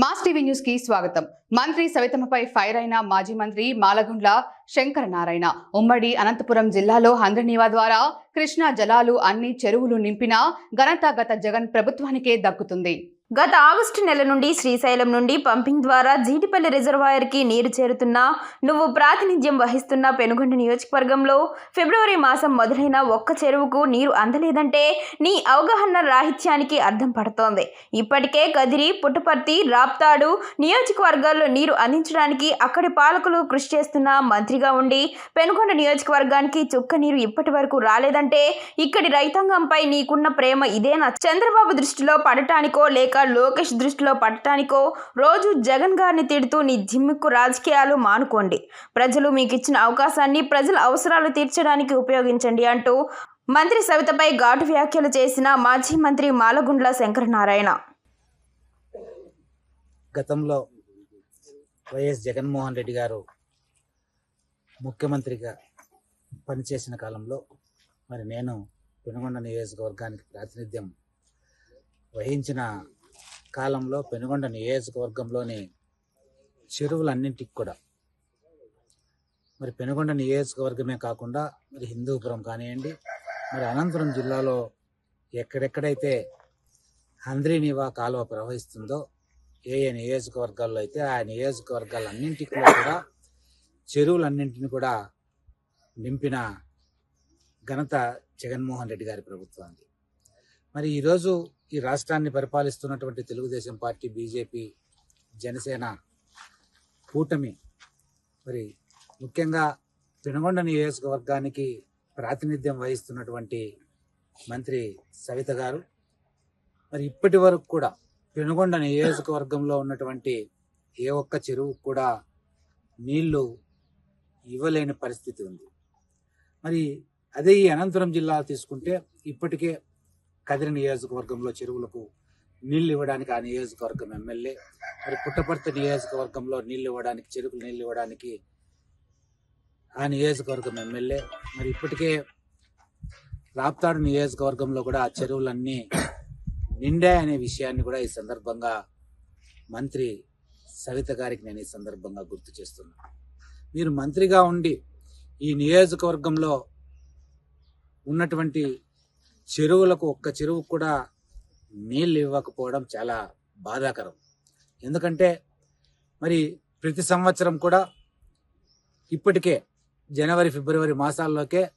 Mass TV న్యూస్కి స్వాగతం. మంత్రి సవితమ్మపై ఫైర్ అయిన మాజీ మంత్రి మాలగుండ్ల శంకర నారాయణ. ఉమ్మడి అనంతపురం జిల్లాలో హంద్రనీవా ద్వారా కృష్ణా జలాలు అన్ని చెరువులు నింపిన ఘనత గత జగన్ ప్రభుత్వానికే దక్కుతుంది. గత ఆగస్టు నెల నుండి శ్రీశైలం నుండి పంపింగ్ ద్వారా జీడిపల్లి రిజర్వాయర్కి నీరు చేరుతున్నా నువ్వు ప్రాతినిధ్యం వహిస్తున్న పెనుగొండ నియోజకవర్గంలో ఫిబ్రవరి మాసం మొదలైన ఒక్క చెరువుకు నీరు అందలేదంటే నీ అవగాహన రాహిత్యానికి అర్థం పడుతోంది. ఇప్పటికే కదిరి పుట్టపర్తి రాప్తాడు నియోజకవర్గాల్లో నీరు అందించడానికి అక్కడి పాలకులు కృషి చేస్తున్న మంత్రిగా ఉండి పెనుగొండ నియోజకవర్గానికి చుక్క నీరు ఇప్పటి వరకు రాలేదంటే ఇక్కడి రైతాంగంపై నీకున్న ప్రేమ ఇదేనా? చంద్రబాబు దృష్టిలో పడటానికో లేక లోకేష్ దృష్టిలో పట్టడానికో రోజు జగన్ గారిని తిడుతూ నీ జిమ్మిక్కు రాజకీయాలు మానుకోండి. ప్రజలు మీకు ఇచ్చిన అవకాశాన్ని ప్రజల అవసరాలు తీర్చడానికి ఉపయోగించండి అంటూ మంత్రి సవితపై ఘాటు వ్యాఖ్యలు చేసిన మాజీ మంత్రి మాలగుండ్ల శంకరనారాయణ. గతంలో వైఎస్ జగన్మోహన్ రెడ్డి గారు ముఖ్యమంత్రిగా పనిచేసిన కాలంలో మరి నేను పెనుగొండ నియోజకవర్గానికి ప్రాతినిధ్యం వహించిన కాలంలో పెనుగొండ నియోజకవర్గంలోని చెరువులన్నింటికి కూడా. మరి పెనుగొండ నియోజకవర్గమే కాకుండా మరి హిందూపురం కానివ్వండి మరి అనంతపురం జిల్లాలో ఎక్కడెక్కడైతే హంద్రీనివా కాలువ ప్రవహిస్తుందో ఏ ఏ నియోజకవర్గాల్లో అయితే ఆ నియోజకవర్గాలన్నింటికి కూడా చెరువులన్నింటిని కూడా నింపిన ఘనత జగన్మోహన్ రెడ్డి గారి ప్రభుత్వానికి. మరి ఈరోజు ఈ రాష్ట్రాన్ని పరిపాలిస్తున్నటువంటి తెలుగుదేశం పార్టీ బీజేపీ జనసేన కూటమి మరి ముఖ్యంగా పెనుగొండ నియోజకవర్గానికి ప్రాతినిధ్యం వహిస్తున్నటువంటి మంత్రి సవిత గారు మరి ఇప్పటి వరకు కూడా పెనుగొండ నియోజకవర్గంలో ఉన్నటువంటి ఏ ఒక్క చెరువు కూడా నీళ్ళు ఇవ్వలేని పరిస్థితి ఉంది. మరి అదే ఈ అనంతరం జిల్లా తీసుకుంటే ఇప్పటికే కదిరి నియోజకవర్గంలో చెరువులకు నీళ్ళు ఇవ్వడానికి ఆ నియోజకవర్గం ఎమ్మెల్యే. మరి పుట్టపర్తి నియోజకవర్గంలో నీళ్ళు ఇవ్వడానికి చెరువులు నీళ్ళు ఇవ్వడానికి ఆ నియోజకవర్గం ఎమ్మెల్యే. మరి ఇప్పటికే రాప్తాడు నియోజకవర్గంలో కూడా ఆ చెరువులన్నీ నిండా అనే విషయాన్ని కూడా ఈ సందర్భంగా మంత్రి సవిత గారికి నేను ఈ సందర్భంగా గుర్తు చేస్తున్నాను మీరు మంత్రిగా ఉండి ఈ నియోజకవర్గంలో ఉన్నటువంటి చెరువులకు ఒక్క చెరువు కూడా నీళ్ళు ఇవ్వకపోవడం చాలా బాధాకరం. ఎందుకంటే మరి ప్రతి సంవత్సరం కూడా ఇప్పటికే జనవరి ఫిబ్రవరి మాసాల్లోకే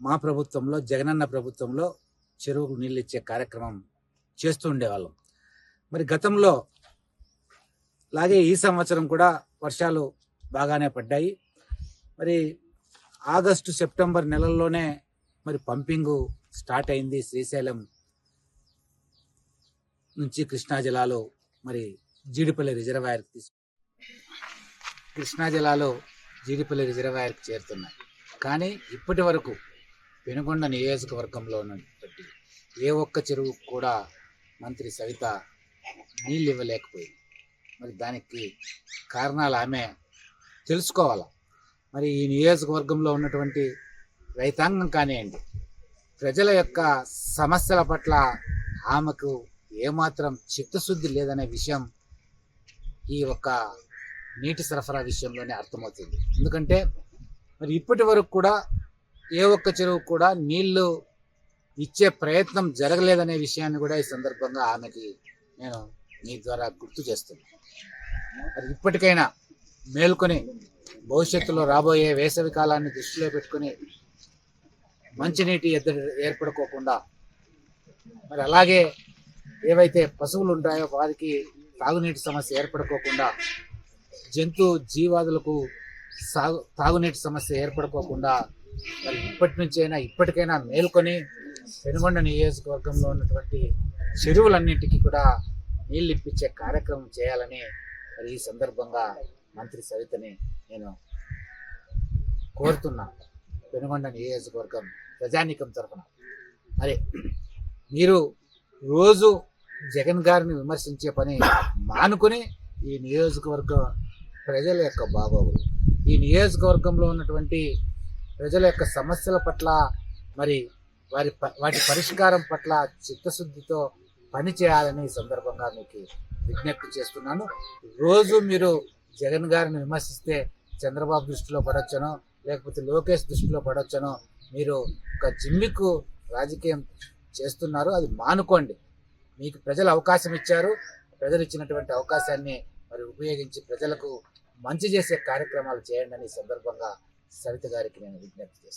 మా ప్రభుత్వంలో జగనన్న ప్రభుత్వంలో చెరువుకు నీళ్ళు ఇచ్చే కార్యక్రమం చేస్తూ ఉండేవాళ్ళం. మరి గతంలో అలాగే ఈ సంవత్సరం కూడా వర్షాలు బాగానే పడ్డాయి. మరి ఆగస్టు సెప్టెంబర్ నెలల్లోనే మరి పంపింగ్ స్టార్ట్ అయింది శ్రీశైలం నుంచి కృష్ణా జిల్లాలో మరి జీడిపల్లి రిజర్వాయర్కి తీసుకు కృష్ణా జిల్లాలో జీడిపల్లి రిజర్వాయర్కి చేరుతున్నాయి. కానీ ఇప్పటి వరకు పెనుగొండ నియోజకవర్గంలో ఉన్నటువంటి ఏ ఒక్క చెరువు కూడా మంత్రి సవిత నీళ్ళు ఇవ్వలేకపోయింది. మరి దానికి కారణాలు ఆమె తెలుసుకోవాలి? మరి ఈ నియోజకవర్గంలో ఉన్నటువంటి రైతాంగం కానివ్వండి ప్రజల యొక్క సమస్యల పట్ల ఆమెకు ఏమాత్రం చిత్తశుద్ధి లేదనే విషయం ఈ ఒక్క నీటి సరఫరా విషయంలోనే అర్థమవుతుంది. ఎందుకంటే మరి ఇప్పటి వరకు కూడా ఏ ఒక్క చెరువు కూడా నీళ్ళు ఇచ్చే ప్రయత్నం జరగలేదనే విషయాన్ని కూడా ఈ సందర్భంగా ఆమెకి నేను మీ ద్వారా గుర్తు చేస్తున్నాను మరి ఇప్పటికైనా మేల్కొని భవిష్యత్తులో రాబోయే వేసవి కాలాన్ని దృష్టిలో పెట్టుకుని మంచినీటి ఎద్దడి ఏర్పడుకోకుండా మరి అలాగే ఏవైతే పశువులు ఉంటాయో వారికి తాగునీటి సమస్య ఏర్పడుకోకుండా జంతు జీవాదులకు సాగు తాగునీటి సమస్య ఏర్పడుకోకుండా మరి ఇప్పటి నుంచైనా ఇప్పటికైనా మేల్కొని పెనుగొండ నియోజకవర్గంలో ఉన్నటువంటి చెరువులన్నింటికి కూడా నీళ్ళు ఇప్పించే కార్యక్రమం చేయాలని మరి ఈ సందర్భంగా మంత్రి సవితని నేను కోరుతున్నా. పెనుగొండ నియోజకవర్గం ప్రజానీకం తరఫున మరి మీరు రోజు జగన్ గారిని విమర్శించే పని మానుకుని ఈ నియోజకవర్గ ప్రజల యొక్క బాగోగులు. ఈ నియోజకవర్గంలో ఉన్నటువంటి ప్రజల యొక్క సమస్యల పట్ల మరి వారి వాటి పరిష్కారం పట్ల చిత్తశుద్ధితో పని చేయాలని ఈ సందర్భంగా మీకు విజ్ఞప్తి చేస్తున్నాను. రోజు మీరు జగన్ గారిని విమర్శిస్తే చంద్రబాబు దృష్టిలో పడొచ్చనో లేకపోతే లోకేష్ దృష్టిలో పడొచ్చనో మీరు ఒక జిమ్మికు రాజకీయం చేస్తున్నారు అది మానుకోండి. మీకు ప్రజలు అవకాశం ఇచ్చారు ప్రజలు ఇచ్చినటువంటి అవకాశాన్ని మరి ఉపయోగించి ప్రజలకు మంచి చేసే కార్యక్రమాలు చేయండి అని సందర్భంగా సరిత గారికి నేను విజ్ఞప్తి చేస్తాను